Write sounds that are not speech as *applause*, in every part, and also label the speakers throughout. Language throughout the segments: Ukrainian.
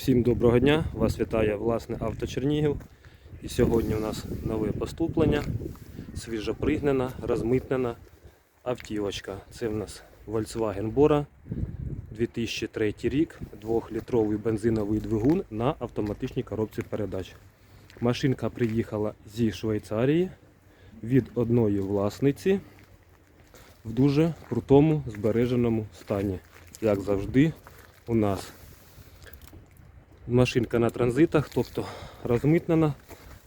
Speaker 1: Всім доброго дня! Вас вітає власне авто Чернігів. І сьогодні у нас нове поступлення, свіжопригнана, розмитнена автівочка. Це в нас Volkswagen Bora 2003 рік, 2-літровий бензиновий двигун на автоматичній коробці передач. Машинка приїхала зі Швейцарії від одної власниці в дуже крутому збереженому стані. Як завжди, у нас машинка на транзитах, тобто розмитнена,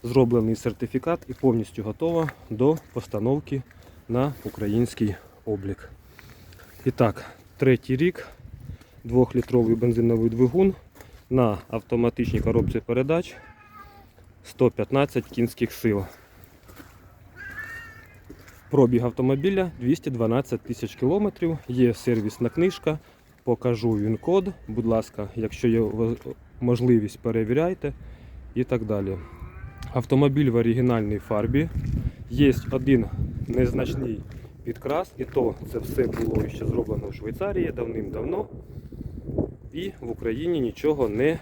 Speaker 1: зроблений сертифікат і повністю готова до постановки на український облік. І так, третій рік, 2-літровий бензиновий двигун на автоматичній коробці передач 115 кінських сил. Пробіг автомобіля 212 тисяч кілометрів. Є сервісна книжка. Покажу він код. Будь ласка, якщо є можливість, перевіряйте і так далі. Автомобіль в оригінальній фарбі. Є один незначний підкрас, і то це все було ще зроблено в Швейцарії давним-давно. І в Україні нічого не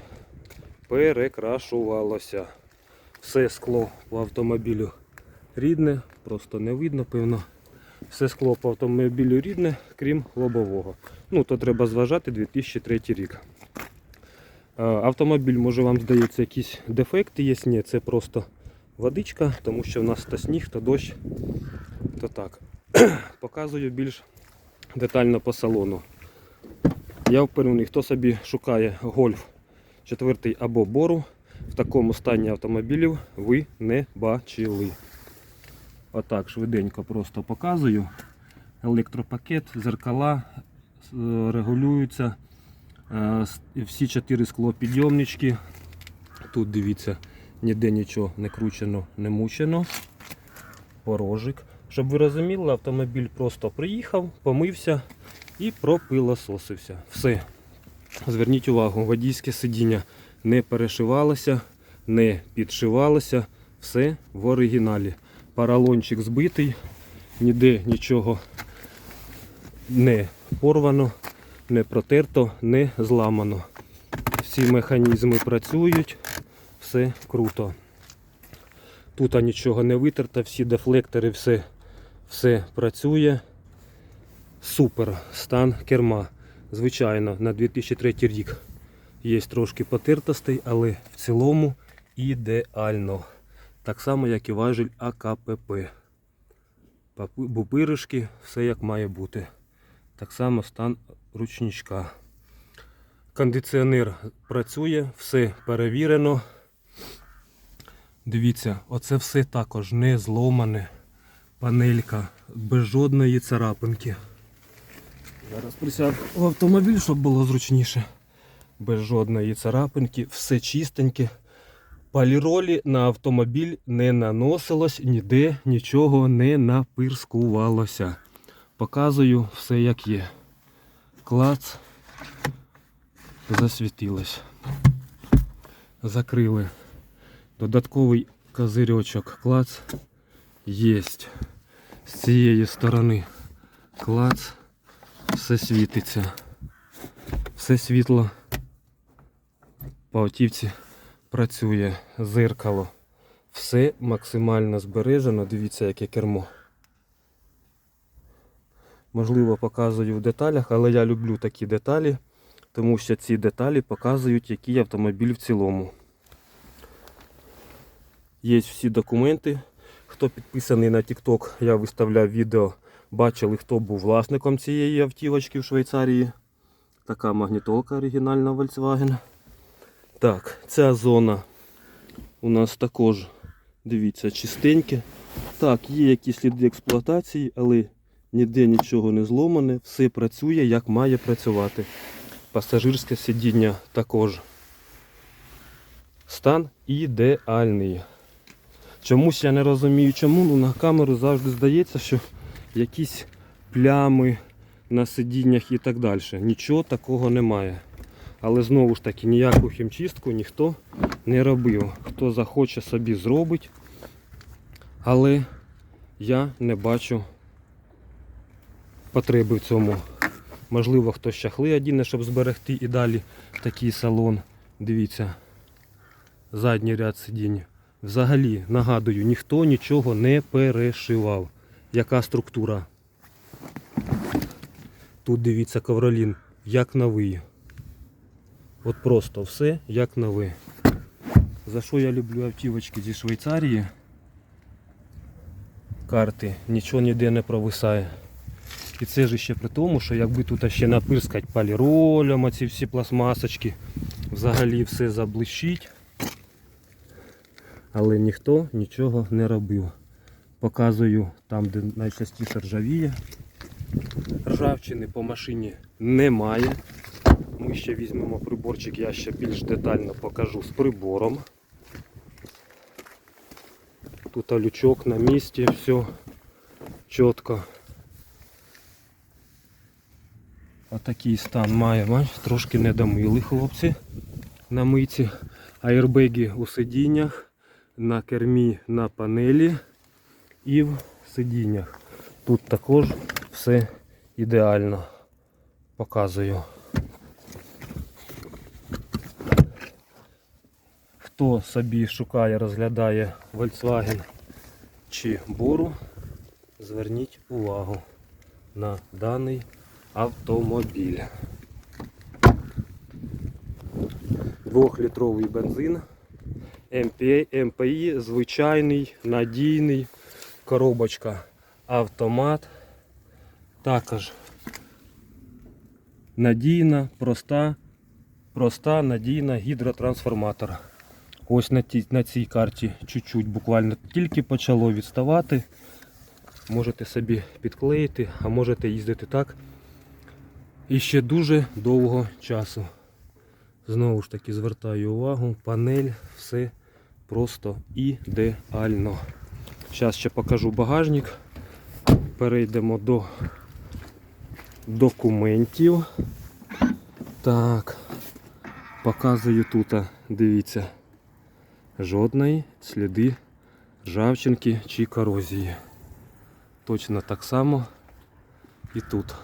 Speaker 1: перекрашувалося. Все скло по автомобілю рідне, просто не видно, певно. Все скло по автомобілю рідне, крім лобового. Ну, то треба зважати 2003 рік. Е, Автомобіль, може вам здається, якісь дефекти є. Ні, це просто водичка, тому що в нас то сніг, то дощ, то так. *clears throat* Показую більш детально по салону. Я впевнений, хто собі шукає гольф 4 або бору, в такому стані автомобілів ви не бачили. Отак швиденько просто показую. Електропакет, зеркала е, регулюються. Е, Всі чотири склопідйомнички. Тут дивіться, ніде нічого не кручено, не мучено. Порожик. Щоб ви розуміли, автомобіль просто приїхав, помився і пропилососився. Все. Зверніть увагу, водійське сидіння не перешивалося, не підшивалося. Все в оригіналі. Паралончик збитий, ніде нічого не порвано, не протерто, не зламано. Всі механізми працюють, все круто. Тут нічого не витерто, всі дефлектори, все, все працює. Супер стан керма. Звичайно, на 2003 рік є трошки потертостей, але в цілому ідеально. Так само, як і важіль АКПП. Бупиришки, все як має бути. Так само стан ручничка. Кондиціонер працює, все перевірено. Дивіться, оце все також не зломане. Панелька без жодної царапинки. Зараз присяду в автомобіль, щоб було зручніше. Без жодної царапинки, все чистеньке. Паліролі на автомобіль не наносилось, ніде нічого не напирскувалося. Показую все як є. Клац засвітилось. Закрили. Додатковий козирьочок клац єсть. З цієї сторони клац. Все світиться. Все світло по автівці працює. Зеркало. Все максимально збережено. Дивіться, яке кермо. Можливо, показую в деталях, але я люблю такі деталі, тому що ці деталі показують, який автомобіль в цілому. Є всі документи. Хто підписаний на TikTok, я виставляв відео. Бачили, хто був власником цієї автівочки в Швейцарії. Така магнітолка оригінальна Volkswagen. Так, ця зона у нас також, дивіться, чистеньке. Так, є якісь сліди експлуатації, але ніде нічого не зломане, все працює як має працювати. Пасажирське сидіння також. Стан ідеальний. Чомусь я не розумію чому, ну на камеру завжди здається, що якісь плями на сидіннях і так далі. Нічого такого немає. Але знову ж таки ніяку хімчистку ніхто не робив. Хто захоче собі зробить. Але я не бачу потреби в цьому. Можливо, хтось щахли одіне, щоб зберегти і далі такий салон. Дивіться, задній ряд сидінь. Взагалі, нагадую, ніхто нічого не перешивав. Яка структура? Тут дивіться ковролін, як новий. От просто все як нове. За що я люблю автівочки зі Швейцарії? Карти, нічого ніде не провисає. І це ж ще при тому, що якби тут ще напирскати поліролем, оці всі пластмасочки, взагалі все заблищить. Але ніхто нічого не робив. Показую там, де найчастіше ржавіє. Ржавчини по машині немає. Ми ще візьмемо приборчик, я ще більш детально покажу з прибором. Тут лючок на місці, все чітко. Отакий стан має, бач, трошки не домили хлопці на миці. Аербеги у сидіннях, на кермі на панелі і в сидіннях. Тут також все ідеально показую. Хто собі шукає, розглядає Volkswagen чи Бору, зверніть увагу на даний автомобіль. Двохлітровий бензин, МПІ, звичайний, надійний, коробочка автомат. Також надійна, проста, проста, надійна гідротрансформатор. Ось на, ті, на цій карті чуть-чуть буквально тільки почало відставати. Можете собі підклеїти, а можете їздити так. І ще дуже довго часу. Знову ж таки звертаю увагу, панель, все просто ідеально. Зараз ще покажу багажник. Перейдемо до документів. Так, показую тут, дивіться, жодної сліди ржавчинки чи корозії. Точно так само і тут.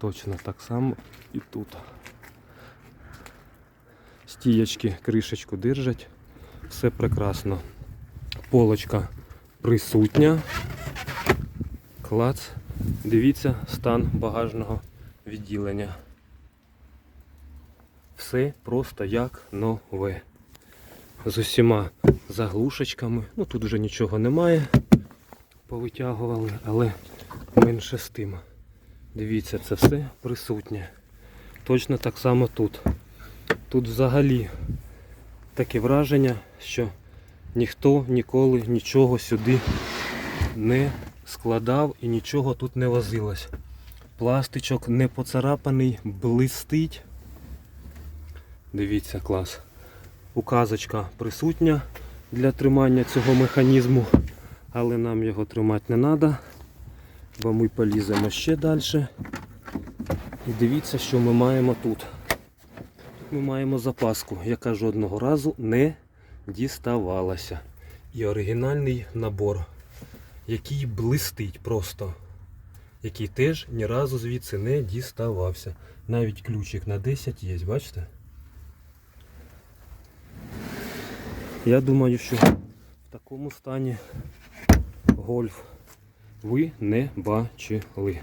Speaker 1: Точно так само і тут. Стієчки кришечку держать. Все прекрасно. Полочка присутня. Клац. Дивіться стан багажного відділення. Все просто як нове. З усіма заглушечками. Ну тут вже нічого немає. Повитягували, але менше з тим. Дивіться, це все присутнє. Точно так само тут. Тут взагалі таке враження, що ніхто ніколи нічого сюди не складав і нічого тут не возилось. Пластичок не поцарапаний, блистить. Дивіться, клас. Указочка присутня для тримання цього механізму, але нам його тримати не треба, бо ми поліземо ще далі. І дивіться, що ми маємо тут. Ми маємо запаску, яка жодного разу не діставалася. І оригінальний набор, який блистить просто, який теж ні разу звідси не діставався. Навіть ключик на 10 є, бачите? Я думаю, що в такому стані гольф ви не бачили.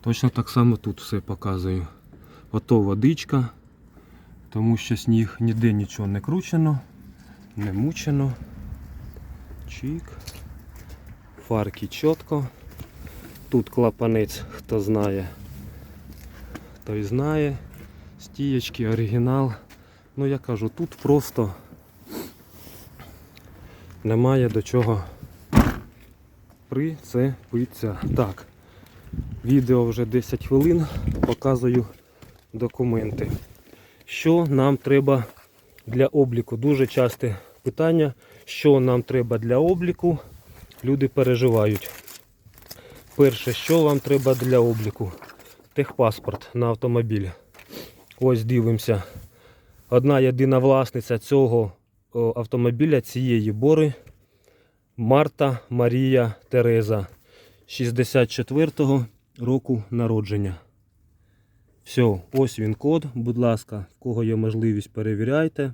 Speaker 1: Точно так само тут все показую. Ото водичка, тому що сніг ніде нічого не кручено, не мучено. Чик. Фарки чітко. Тут клапанець, хто знає, той знає. Стієчки, оригінал. Ну я кажу, тут просто немає до чого прицепитися. Так, відео вже 10 хвилин, показую документи. Що нам треба для обліку? Дуже часте питання, що нам треба для обліку. Люди переживають. Перше, що вам треба для обліку? Техпаспорт на автомобіль. Ось дивимося. Одна єдина власниця цього автомобіля, цієї бори Марта Марія Тереза 64-го року народження. Все, ось він код, будь ласка, в кого є можливість, перевіряйте.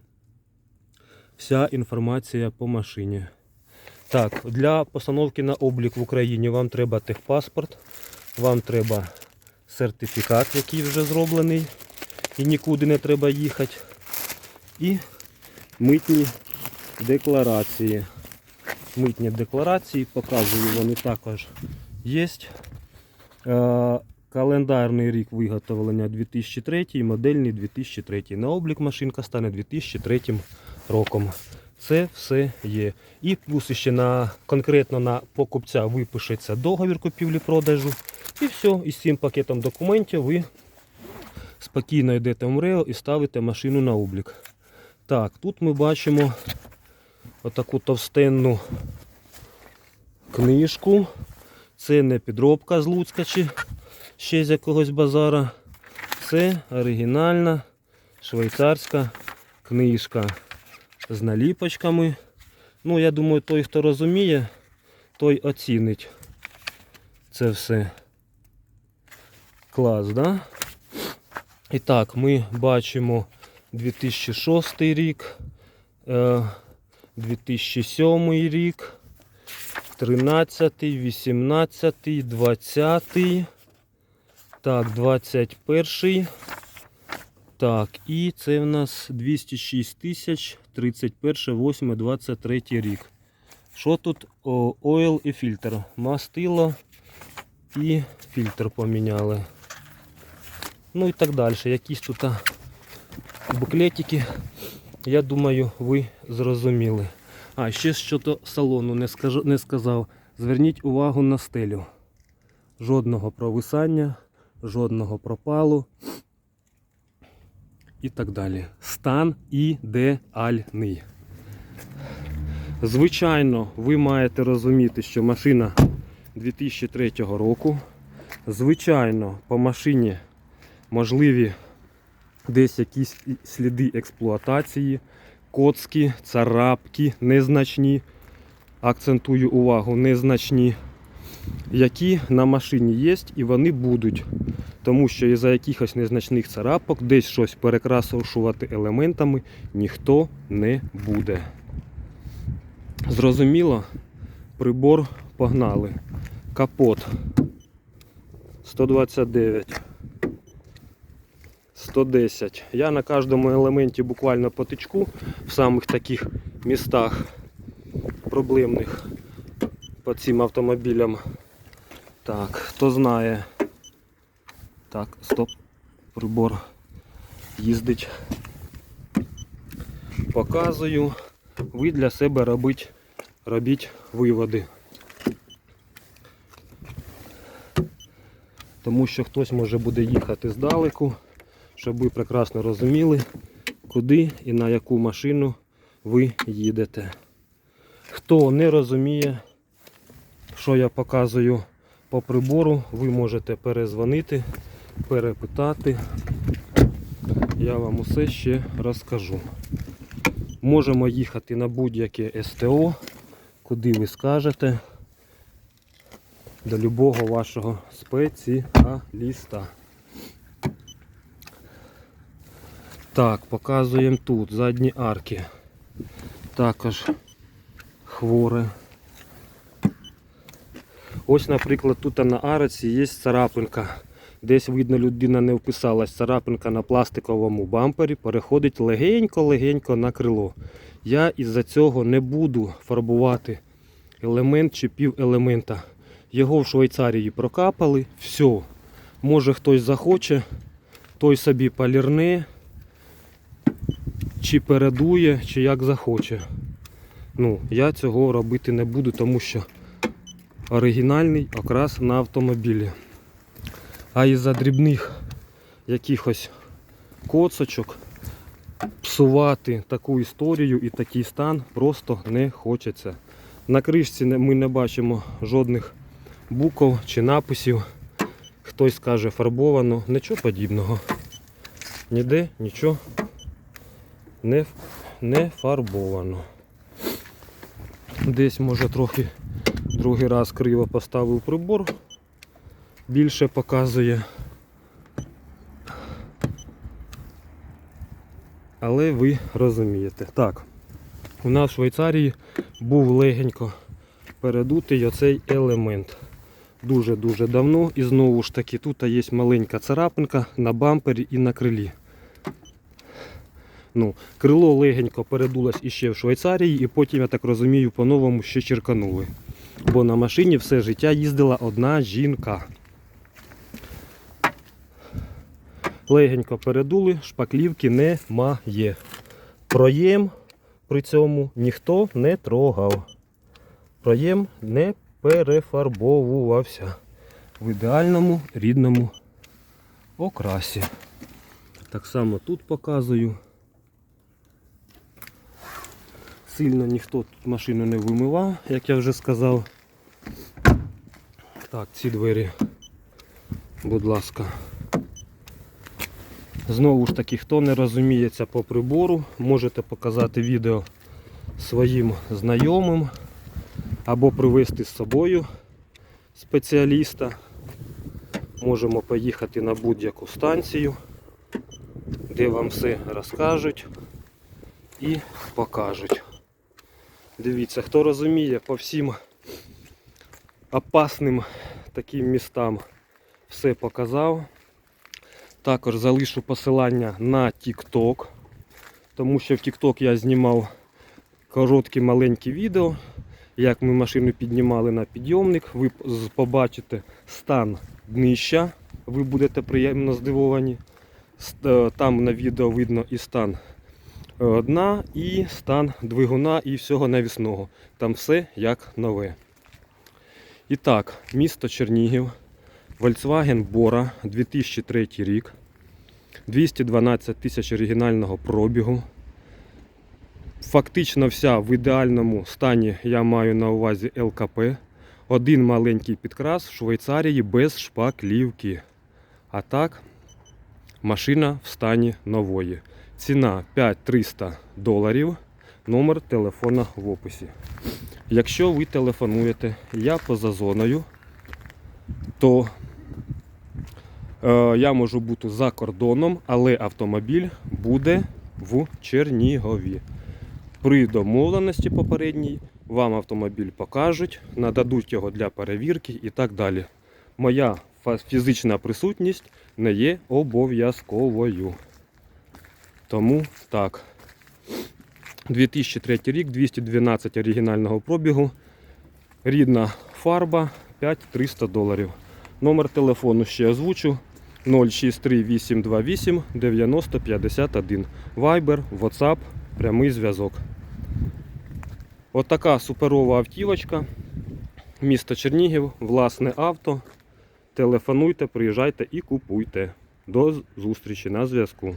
Speaker 1: Вся інформація по машині. Так, для постановки на облік в Україні вам треба техпаспорт, вам треба сертифікат, який вже зроблений, і нікуди не треба їхати. І митні декларації. Митні декларації, показую, вони також є. Е, Календарний рік виготовлення 2003, модельний 2003. На облік машинка стане 2003 роком. Це все є. І плюс ще на, конкретно на покупця випишеться договір купівлі-продажу. І все, із цим пакетом документів ви спокійно йдете в МРЕО і ставите машину на облік. Так, тут ми бачимо отаку товстенну книжку. Це не підробка з Луцька чи ще з якогось базара. Це оригінальна швейцарська книжка з наліпочками. Ну, я думаю, той, хто розуміє, той оцінить це все. Клас, да? І так, ми бачимо 2006 рік, е, 2007 рік, 13, 18, 20. Так, 21. Так, і це в нас 206 тисяч, 31, 8, 23 рік. Що тут? Ойл і фільтр. Мастило і фільтр поміняли. Ну і так далі. Якісь тут буклетики, я думаю, ви зрозуміли. А, ще щодо салону не, скажу, не сказав. Зверніть увагу на стелю. Жодного провисання, жодного пропалу і так далі. Стан ідеальний. Звичайно, ви маєте розуміти, що машина 2003 року. Звичайно, по машині можливі десь якісь сліди експлуатації, коцки, царапки незначні. Акцентую увагу, незначні, які на машині є і вони будуть. Тому що із-за якихось незначних царапок десь щось перекрашувати елементами ніхто не буде. Зрозуміло, прибор погнали. Капот 129. 110. Я на кожному елементі буквально потичку в самих таких містах проблемних по цим автомобілям. Так, хто знає. Так, стоп, прибор їздить. Показую. Ви для себе робіть, робіть виводи. Тому що хтось може буде їхати здалеку, щоб ви прекрасно розуміли, куди і на яку машину ви їдете. Хто не розуміє, що я показую по прибору, ви можете перезвонити, перепитати. Я вам усе ще розкажу. Можемо їхати на будь-яке СТО, куди ви скажете, до любого вашого спеціаліста. Так, показуємо тут задні арки. Також хворе. Ось, наприклад, тут на арці є царапинка. Десь видно, людина не вписалась. Царапинка на пластиковому бампері переходить легенько-легенько на крило. Я із-за цього не буду фарбувати елемент чи пів елемента. Його в Швейцарії прокапали. Все. Може хтось захоче, той собі полірне, чи передує, чи як захоче. Ну, я цього робити не буду, тому що оригінальний окрас на автомобілі. А із-за дрібних якихось коцочок псувати таку історію і такий стан просто не хочеться. На кришці ми не бачимо жодних букв чи написів. Хтось скаже фарбовано, нічого подібного. Ніде нічого не, не фарбовано. Десь може трохи другий раз криво поставив прибор, більше показує. але ви розумієте. Так, у нас в Швейцарії був легенько передутий оцей елемент. Дуже-дуже давно. І знову ж таки, тут є маленька царапинка на бампері і на крилі. Ну, крило легенько передулось іще в Швейцарії, і потім, я так розумію, по-новому ще черканули. Бо на машині все життя їздила одна жінка. Легенько передули, шпаклівки немає. Проєм при цьому ніхто не трогав. Проєм не перефарбовувався в ідеальному рідному окрасі. Так само тут показую. Сильно ніхто тут машину не вимивав, як я вже сказав. Так, ці двері, будь ласка. Знову ж таки, хто не розуміється по прибору, можете показати відео своїм знайомим або привезти з собою спеціаліста. Можемо поїхати на будь-яку станцію, де вам все розкажуть і покажуть. Дивіться, хто розуміє по всім опасним таким містам все показав. Також залишу посилання на TikTok, тому що в TikTok я знімав короткі маленькі відео, як ми машину піднімали на підйомник. Ви побачите стан днища, ви будете приємно здивовані. Там на відео видно і стан дна, і стан двигуна і всього навісного. Там все як нове. І так, місто Чернігів, Volkswagen Bora 2003 рік. 212 тисяч оригінального пробігу. Фактично вся в ідеальному стані я маю на увазі ЛКП. Один маленький підкрас в Швейцарії без шпаклівки. А так, машина в стані нової. Ціна 5300 доларів. Номер телефона в описі. Якщо ви телефонуєте, я поза зоною, то Е, я можу бути за кордоном, але автомобіль буде в Чернігові. При домовленості попередній вам автомобіль покажуть, нададуть його для перевірки і так далі. Моя фізична присутність не є обов'язковою. Тому так. 2003 рік, 212 оригінального пробігу. Рідна фарба 5300 доларів. Номер телефону ще озвучу 063 828 9051. Viber, WhatsApp, прямий зв'язок. Отака суперова автівочка. Місто Чернігів, власне авто. Телефонуйте, приїжджайте і купуйте. До зустрічі на зв'язку.